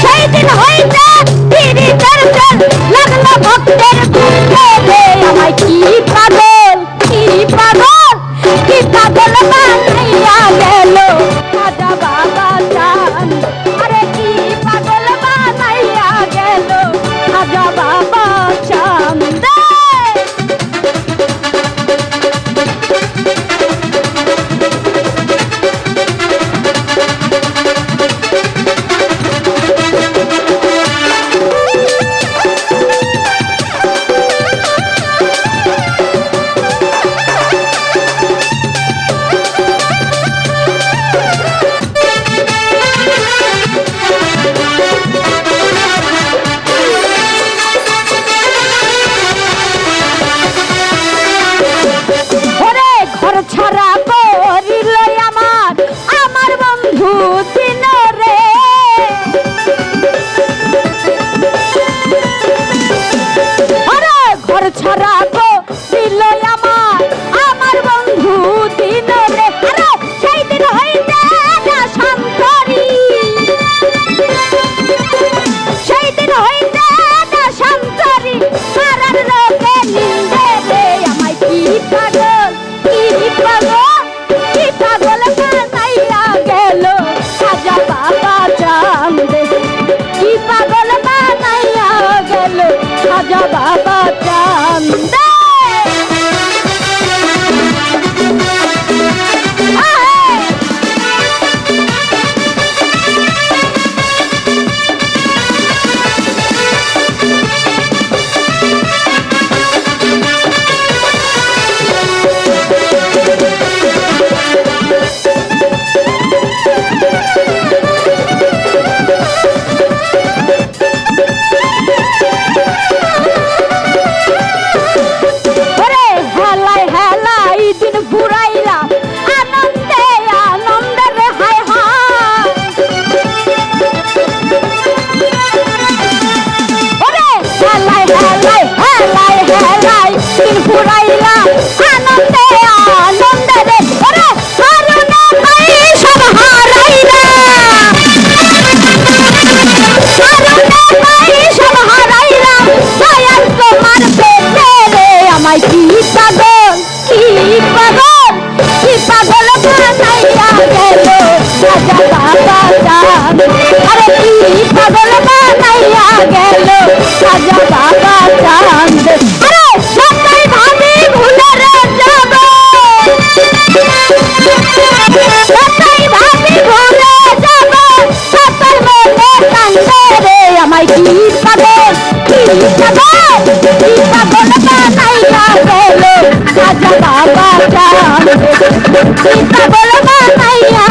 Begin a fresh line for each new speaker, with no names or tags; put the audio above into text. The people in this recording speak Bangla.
সেই দিন হইতে পিড়ি দরজার লাগল ভক্তের ঘুম আমায় কি callada. কি পাগল? কি পাগল? কি পাগল বানাইয়া গেল? রাজা বাবা জান আরে কি পাগল বানাইয়া গেল? রাজা বাবা জান আরে সবাই ভাবি ভুলে রে যাব সবাই ভাবি ভুলে যাব সবার মনে কান্দে রে, আমায় কি পাগল? কি পাগল? বাজা বাবা টান সীতা বলো মাথাইয়া